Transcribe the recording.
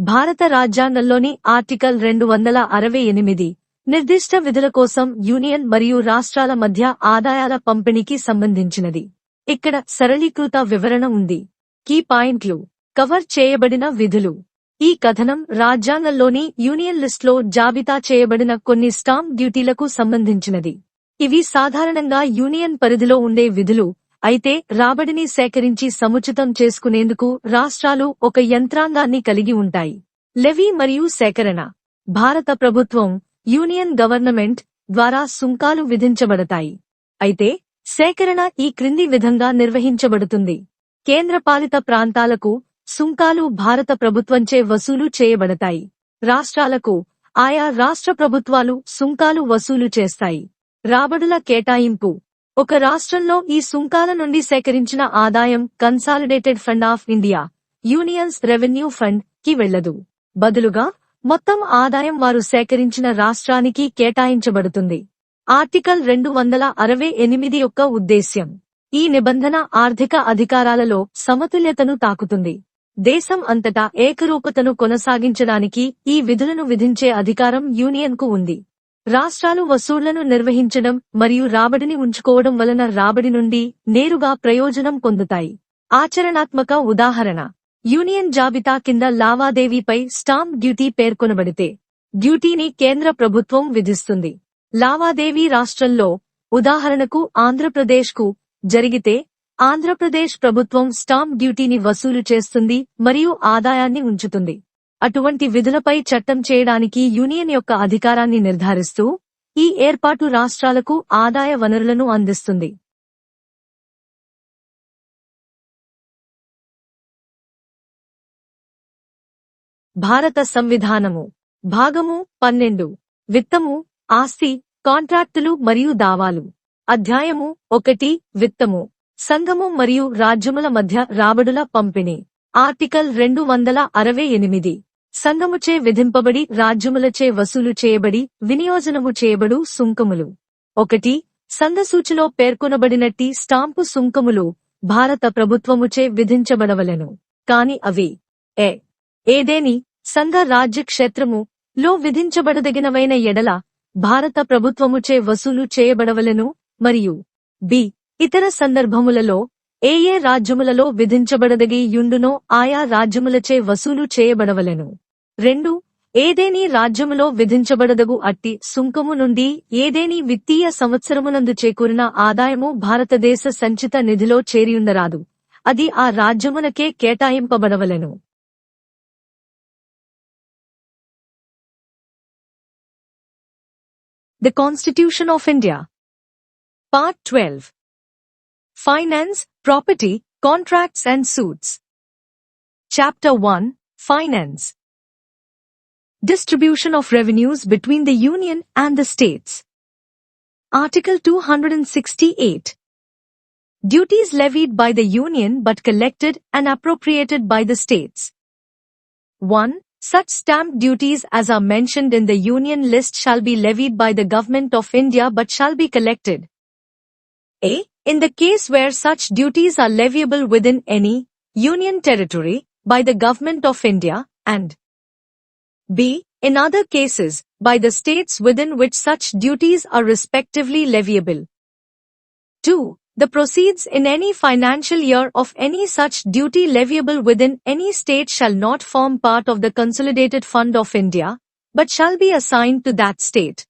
భారత రాజ్యాంగంలోని ఆర్టికల్ రెండు వందల అరవై ఎనిమిది నిర్దిష్ట విధుల కోసం యూనియన్ మరియు రాష్ట్రాల మధ్య ఆదాయాల పంపిణీకి సంబంధించినది. ఇక్కడ సరళీకృత వివరణ ఉంది. కీ పాయింట్లు. కవర్ చేయబడిన విధులు. ఈ కథనం రాజ్యాంగంలోని యూనియన్ లిస్ట్లో జాబితా చేయబడిన కొన్ని స్టాంప్ డ్యూటీలకు సంబంధించినది. ఇవి సాధారణంగా యూనియన్ పరిధిలో ఉండే విధులు అయితే రాబడిని సేకరించి సముచితం చేసుకునేందుకు రాష్ట్రాలు ఒక యంత్రాంగాన్ని కలిగి ఉంటాయి. లెవీ మరియు సేకరణ. భారత ప్రభుత్వం యూనియన్ గవర్నమెంట్ ద్వారా సుంకాలు విధించబడతాయి. అయితే సేకరణ ఈ క్రింది విధంగా నిర్వహించబడుతుంది. కేంద్రపాలిత ప్రాంతాలకు సుంకాలు భారత ప్రభుత్వంచే వసూలు చేయబడతాయి. రాష్ట్రాలకు ఆయా రాష్ట్ర ప్రభుత్వాలు సుంకాలు వసూలు చేస్తాయి. రాబడుల కేటాయింపు. ఒక రాష్ట్రంలో ఈ సుంకాల నుండి సేకరించిన ఆదాయం consolidated fund of India union's revenue ఫండ్కి వెళ్ళదు. బదులుగా మొత్తం ఆదాయం వారు సేకరించిన రాష్ట్రానికి కేటాయించబడుతుంది. ఆర్టికల్ రెండు వందల అరవై ఎనిమిది యొక్క ఉద్దేశ్యం. ఈ నిబంధన ఆర్థిక అధికారాలలో సమతుల్యతను తాకుతుంది. దేశం అంతటా ఏకరూపతను కొనసాగించడానికి ఈ విధులను విధించే అధికారం యూనియన్కు ఉంది. రాష్ట్రాలు వసూళ్ళను నిర్వహించడం మరియు రాబడిని ఉంచుకోవడం వలన రాబడి నుండి నేరుగా ప్రయోజనం పొందుతాయి. ఆచరణాత్మక ఉదాహరణ. యూనియన్ జాబితా కింద లావాదేవీపై స్టాంప్ డ్యూటీ పేర్కొనబడితే డ్యూటీని కేంద్ర ప్రభుత్వం విధిస్తుంది. లావాదేవీ రాష్ట్రంలో ఉదాహరణకు ఆంధ్రప్రదేశ్కు జరిగితే ఆంధ్రప్రదేశ్ ప్రభుత్వం స్టాంప్ డ్యూటీని వసూలు చేస్తుంది మరియు ఆదాయాన్ని ఉంచుతుంది. అటువంటి విధులపై చట్టం చేయడానికి యూనియన్ యొక్క అధికారాన్ని నిర్ధారిస్తూ ఈ ఏర్పాటు రాష్ట్రాలకు ఆదాయ వనరులను అందిస్తుంది. భారత సంవిధానము. భాగము పన్నెండు. విత్తము ఆస్తి కాంట్రాక్టులు మరియు దావాలు. అధ్యాయము ఒకటి. విత్తము. సంఘము మరియు రాజ్యముల మధ్య రాబడుల పంపిణీ. ఆర్టికల్ రెండు వందల అరవై ఎనిమిది. సంఘముచే విధింపబడి రాజ్యములచే వసూలు చేయబడి వినియోజనము చేయబడు సుంకములు. ఒకటి సంఘసూచిలో పేర్కొనబడినట్టి స్టాంపు సుంకములు భారత ప్రభుత్వముచే విధించబడవలెను. కాని అవి ఏ ఏదేని సంఘ రాజ్య క్షేత్రము లో విధించబడదగినవైన ఎడల భారత ప్రభుత్వముచే వసూలు చేయబడవలెను మరియు బి ఇతర సందర్భములలో ఏ ఏ రాజ్యములలో విధించబడదగి యుండునో ఆయా రాజ్యములచే వసూలు చేయబడవలెను. రెండు ఏదేని రాజ్యములో విధించబడదగు అట్టి సుంకము నుండి ఏదేని విత్తీయ సంవత్సరమునందు చేకూరిన ఆదాయము భారతదేశ సంచిత నిధిలో చేరియుండరాదు. అది ఆ రాజ్యమునకే కేటాయింపబడవలెను. The constitution of India part twelve Finance, Property, Contracts and Suits. Chapter 1. Finance. Distribution of revenues between the Union and the states. Article 268. Duties levied by the Union but collected and appropriated by the states. 1. Such stamp duties as are mentioned in the Union list shall be levied by the Government of India but shall be collected. A. In the case where such duties are leviable within any Union territory by the Government of India and B. In other cases, by the states within which such duties are respectively leviable. 2. The proceeds in any financial year of any such duty leviable within any state shall not form part of the consolidated fund of India, but shall be assigned to that state.